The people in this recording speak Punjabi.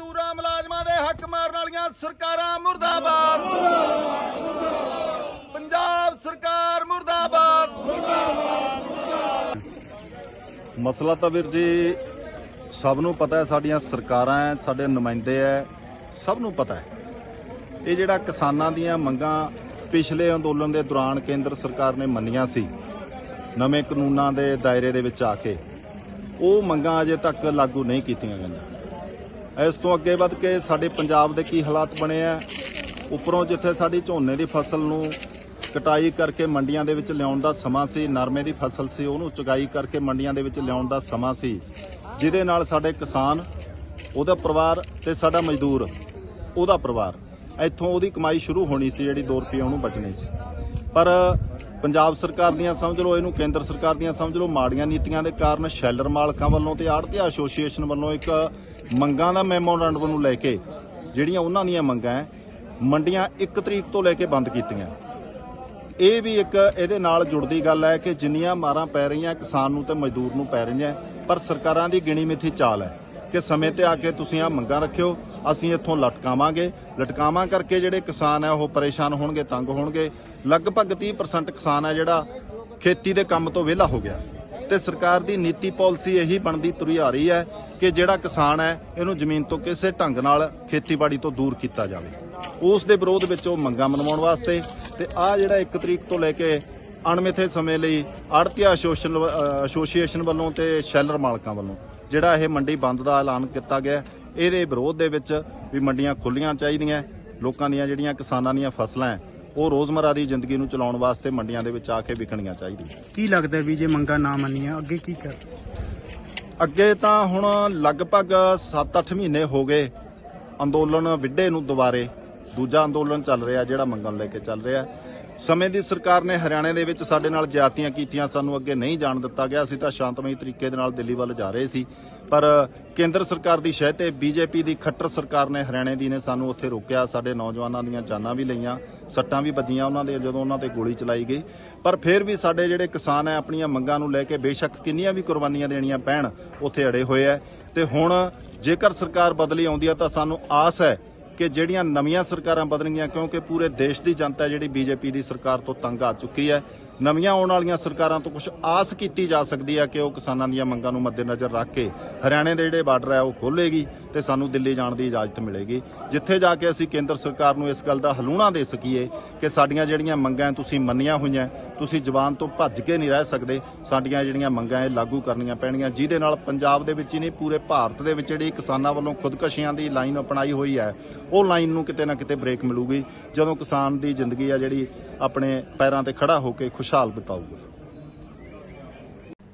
ਮੁਲਾਜ਼ਮਾਂ ਦੇ ਹੱਕ ਮਾਰਨ ਵਾਲੀਆਂ ਸਰਕਾਰਾਂ ਮੁਰਦਾਬਾਦ। ਪੰਜਾਬ ਸਰਕਾਰ ਮੁਰਦਾਬਾਦ। ਮਸਲਾ ਤਾਂ ਵੀਰ ਜੀ ਸਭ ਨੂੰ ਪਤਾ ਹੈ, ਸਾਡੀਆਂ ਸਰਕਾਰਾਂ ਹੈ, ਸਾਡੇ ਨੁਮਾਇੰਦੇ ਹੈ, ਸਭ ਨੂੰ ਪਤਾ ਹੈ। ਇਹ ਜਿਹੜਾ ਕਿਸਾਨਾਂ ਦੀਆਂ ਮੰਗਾਂ ਪਿਛਲੇ ਅੰਦੋਲਨ ਦੇ ਦੌਰਾਨ ਕੇਂਦਰ ਸਰਕਾਰ ਨੇ ਮੰਨੀਆਂ ਸੀ, ਨਵੇਂ ਕਾਨੂੰਨਾਂ ਦੇ ਦਾਇਰੇ ਦੇ ਵਿੱਚ ਆ ਕੇ, ਉਹ ਮੰਗਾਂ ਅਜੇ ਤੱਕ ਲਾਗੂ ਨਹੀਂ ਕੀਤੀਆਂ ਗਈਆਂ। ਇਸ ਤੋਂ ਅੱਗੇ ਵੱਧ ਕੇ ਸਾਡੇ ਪੰਜਾਬ ਦੇ ਕੀ ਹਾਲਾਤ ਬਣੇ ਆ? ਉੱਪਰੋਂ ਜਿੱਥੇ ਸਾਡੀ ਝੋਨੇ ਦੀ ਫਸਲ ਨੂੰ ਕਟਾਈ ਕਰਕੇ ਮੰਡੀਆਂ ਦੇ ਵਿੱਚ ਲਿਆਉਣ ਦਾ ਸਮਾਂ ਸੀ, ਨਰਮੇ ਦੀ ਫਸਲ ਸੀ, ਉਹਨੂੰ ਚੁਗਾਈ ਕਰਕੇ ਮੰਡੀਆਂ ਦੇ ਵਿੱਚ ਲਿਆਉਣ ਦਾ ਸਮਾਂ ਸੀ, ਜਿਹਦੇ ਨਾਲ ਸਾਡੇ ਕਿਸਾਨ, ਉਹਦਾ ਪਰਿਵਾਰ ਤੇ ਸਾਡਾ ਮਜ਼ਦੂਰ, ਉਹਦਾ ਪਰਿਵਾਰ, ਇੱਥੋਂ ਉਹਦੀ ਕਮਾਈ ਸ਼ੁਰੂ ਹੋਣੀ ਸੀ, ਜਿਹੜੀ 2 ਰੁਪਏ ਉਹਨੂੰ ਬਚਣੀ ਸੀ। ਪਰ ਪੰਜਾਬ ਸਰਕਾਰ ਦੀਆਂ ਸਮਝ ਲਓ, ਇਹਨੂੰ ਕੇਂਦਰ ਸਰਕਾਰ ਦੀਆਂ ਸਮਝ ਲਓ, ਮਾੜੀਆਂ ਨੀਤੀਆਂ ਦੇ ਕਾਰਨ ਸ਼ੈਲਰ ਮਾਲਕਾਂ ਵੱਲੋਂ ਤੇ ਆੜਤੀਆ ਐਸੋਸੀਏਸ਼ਨ ਵੱਲੋਂ ਇੱਕ ਮੰਗਾਂ ਦਾ ਮੈਮੋਰੰਡਮ ਨੂੰ ਲੈ ਕੇ ਜਿਹੜੀਆਂ ਉਹਨਾਂ ਦੀਆਂ ਮੰਗਾਂ ਹੈ, ਮੰਡੀਆਂ 1 ਤਰੀਕ ਤੋਂ ਲੈ ਕੇ ਬੰਦ ਕੀਤੀਆਂ। ਇਹ ਵੀ ਇੱਕ ਇਹਦੇ ਨਾਲ ਜੁੜਦੀ ਗੱਲ ਹੈ ਕਿ ਜਿੰਨੀਆਂ ਮਾਰਾਂ ਪੈ ਰਹੀਆਂ ਕਿਸਾਨ ਨੂੰ ਤੇ ਮਜ਼ਦੂਰ ਨੂੰ ਪੈ ਰਹੀਆਂ, ਪਰ ਸਰਕਾਰਾਂ ਦੀ ਗਿਣੀ ਮਿੱਥੀ ਚਾਲ ਹੈ ਕਿ ਸਮੇਂ ਤੇ ਆ ਕੇ ਤੁਸੀਂ ਆ ਮੰਗਾਂ ਰੱਖਿਓ, ਅਸੀਂ ਇੱਥੋਂ ਲਟਕਾਵਾਂਗੇ। ਲਟਕਾਵਾਂ ਕਰਕੇ ਜਿਹੜੇ ਕਿਸਾਨ ਹੈ, ਉਹ ਪਰੇਸ਼ਾਨ ਹੋਣਗੇ, ਤੰਗ ਹੋਣਗੇ। ਲਗਭਗ 30% ਕਿਸਾਨ ਹੈ ਜਿਹੜਾ ਖੇਤੀ ਦੇ ਕੰਮ ਤੋਂ ਵਿਹਲਾ ਹੋ ਗਿਆ। ਤੇ ਸਰਕਾਰ ਦੀ ਨੀਤੀ ਪਾਲਿਸੀ ਇਹੀ ਬਣਦੀ ਤੁਰੀ ਆ ਰਹੀ ਹੈ ਕਿ ਜਿਹੜਾ ਕਿਸਾਨ ਹੈ ਇਹਨੂੰ ਜ਼ਮੀਨ ਤੋਂ ਕਿਸੇ ਢੰਗ ਨਾਲ ਖੇਤੀਬਾੜੀ ਤੋਂ ਦੂਰ ਕੀਤਾ ਜਾਵੇ। ਉਸ ਦੇ ਵਿਰੋਧ ਵਿੱਚ ਉਹ ਮੰਗਾਂ ਮਨਵਾਉਣ ਵਾਸਤੇ ਤੇ ਆ ਜਿਹੜਾ 1 ਤਰੀਕ ਤੋਂ ਲੈ ਕੇ ਅਣਮਿੱਥੇ ਸਮੇਂ ਲਈ ਆੜਤੀਆ ਐਸੋਸੀਏਸ਼ਨ ਅ, ਵੱਲੋਂ ਤੇ ਸ਼ੈਲਰ ਮਾਲਕਾਂ ਵੱਲੋਂ ਜਿਹੜਾ ਇਹ ਮੰਡੀ ਬੰਦ ਦਾ ਐਲਾਨ ਕੀਤਾ ਗਿਆ ਇਹਦੇ ਵਿਰੋਧ ਦੇ ਵਿੱਚ ਵੀ ਮੰਡੀਆਂ ਖੁੱਲੀਆਂ ਚਾਹੀਦੀਆਂ। ਲੋਕਾਂ ਦੀਆਂ ਜਿਹੜੀਆਂ ਕਿਸਾਨਾਂ ਦੀਆਂ ਫਸਲਾਂ ਹੈ ਉਹ ਰੋਜ਼ਮਰਾ ਦੀ ਜ਼ਿੰਦਗੀ ਨੂੰ ਚਲਾਉਣ ਵਾਸਤੇ ਮੰਡੀਆਂ ਦੇ ਵਿੱਚ ਆ ਕੇ ਵਿਕਣੀਆਂ ਚਾਹੀਦੀਆਂ। ਕੀ ਲੱਗਦਾ ਵੀ ਜੇ ਮੰਗਾ ਨਾ ਮੰਨੀਆਂ ਅੱਗੇ ਕੀ ਕਰ? ਅੱਗੇ ਤਾਂ ਹੁਣ ਲਗਭਗ 7-8 ਮਹੀਨੇ ਹੋ ਗਏ ਅੰਦੋਲਨ ਵਿੱਢੇ ਨੂੰ ਦੁਬਾਰੇ। ਦੂਜਾ ਅੰਦੋਲਨ ਚੱਲ ਰਿਹਾ ਜਿਹੜਾ ਮੰਗਣ ਲੈ ਕੇ ਚੱਲ ਰਿਹਾ। ਸਮੇਂ ਦੀ ਸਰਕਾਰ ਨੇ ਹਰਿਆਣੇ ਦੇ ਵਿੱਚ ਸਾਡੇ ਨਾਲ ਜ਼ਿਆਤੀਆਂ ਕੀਤੀਆਂ, ਸਾਨੂੰ ਅੱਗੇ ਨਹੀਂ ਜਾਣ ਦਿੱਤਾ ਗਿਆ। ਅਸੀਂ ਤਾਂ ਸ਼ਾਂਤਮਈ ਤਰੀਕੇ ਦੇ ਨਾਲ ਦਿੱਲੀ ਵੱਲ ਜਾ ਰਹੇ ਸੀ। ਪਰ ਕੇਂਦਰ ਸਰਕਾਰ ਦੀ ਸ਼ਹਿ ਤੇ ਬੀਜੇਪੀ ਦੀ ਖੱਟਰ ਸਰਕਾਰ ਨੇ ਹਰਿਆਣੇ ਦੀ ਨੇ ਸਾਨੂੰ ਉੱਥੇ ਰੋਕਿਆ। ਸਾਡੇ ਨੌਜਵਾਨਾਂ ਦੀਆਂ ਜਾਨਾਂ ਵੀ ਲਈਆਂ, ਸੱਟਾਂ ਵੀ ਵੱਜੀਆਂ ਉਹਨਾਂ ਦੇ ਜਦੋਂ ਉਹਨਾਂ ਤੇ ਗੋਲੀ ਚਲਾਈ ਗਈ। ਪਰ ਫਿਰ ਵੀ ਸਾਡੇ ਜਿਹੜੇ ਕਿਸਾਨ ਹੈ, ਆਪਣੀਆਂ ਮੰਗਾਂ ਨੂੰ ਲੈ ਕੇ ਬੇਸ਼ੱਕ ਕਿੰਨੀਆਂ ਵੀ ਕੁਰਬਾਨੀਆਂ ਦੇਣੀਆਂ ਪੈਣ, ਉੱਥੇ ਅੜੇ ਹੋਏ ਹੈ। ਤੇ ਹੁਣ ਜੇਕਰ ਸਰਕਾਰ ਬਦਲੀ ਆਉਂਦੀ ਹੈ ਤਾਂ ਸਾਨੂੰ ਆਸ ਹੈ ਕਿ ਜਿਹੜੀਆਂ ਨਵੀਆਂ ਸਰਕਾਰਾਂ ਬਦਲਣਗੀਆਂ, ਕਿਉਂਕਿ ਪੂਰੇ ਦੇਸ਼ ਦੀ ਜਨਤਾ ਜਿਹੜੀ ਬੀਜੇਪੀ ਦੀ ਸਰਕਾਰ ਤੋਂ ਤੰਗ ਆ ਚੁੱਕੀ ਹੈ। ਨਵੀਆਂ ਆਉਣ ਵਾਲੀਆਂ ਸਰਕਾਰਾਂ ਤੋਂ ਕੁਝ ਆਸ ਕੀਤੀ ਜਾ ਸਕਦੀ ਹੈ ਕਿ ਉਹ ਕਿਸਾਨਾਂ ਦੀਆਂ ਮੰਗਾਂ ਨੂੰ ਮੱਦੇਨਜ਼ਰ ਰੱਖ ਕੇ ਹਰਿਆਣੇ ਦੇ ਜਿਹੜੇ ਬਾਰਡਰ ਹੈ ਉਹ ਖੋਲੇਗੀ ਤੇ ਸਾਨੂੰ ਦਿੱਲੀ ਜਾਣ ਦੀ ਇਜਾਜ਼ਤ ਮਿਲੇਗੀ। ਜਿੱਥੇ ਜਾ ਕੇ ਅਸੀਂ ਕੇਂਦਰ ਸਰਕਾਰ ਨੂੰ ਇਸ ਗੱਲ ਦਾ ਹਲੂਣਾ ਦੇ ਸਕੀਏ ਕਿ ਸਾਡੀਆਂ ਜਿਹੜੀਆਂ ਮੰਗਾਂ ਤੁਸੀਂ ਮੰਨੀਆਂ ਹੋਈਆਂ ਤੁਸੀਂ ਜ਼ਬਾਨ ਤੋਂ ਭੱਜ ਕੇ ਨਹੀਂ ਰਹਿ ਸਕਦੇ। ਸਾਡੀਆਂ ਜਿਹੜੀਆਂ ਮੰਗਾਂ ਇਹ ਲਾਗੂ ਕਰਨੀਆਂ ਪੈਣਗੀਆਂ, ਜਿਹਦੇ ਨਾਲ ਪੰਜਾਬ ਦੇ ਵਿੱਚ ਹੀ ਨਹੀਂ, ਪੂਰੇ ਭਾਰਤ ਦੇ ਵਿੱਚ ਜਿਹੜੀ ਕਿਸਾਨਾਂ ਵੱਲੋਂ ਖੁਦਕਸ਼ੀਆਂ ਦੀ ਲਾਈਨ ਅਪਣਾਈ ਹੋਈ ਹੈ, ਉਹ ਲਾਈਨ ਨੂੰ ਕਿਤੇ ਨਾ ਕਿਤੇ ਬ੍ਰੇਕ ਮਿਲੂਗੀ, ਜਦੋਂ ਕਿਸਾਨ ਦੀ ਜ਼ਿੰਦਗੀ ਆ ਜਿਹੜੀ ਆਪਣੇ ਪੈਰਾਂ ਤੇ ਖੜਾ ਹੋ ਕੇ ਖੁਸ਼ਹਾਲ ਬਿਤਾਊਗਾ।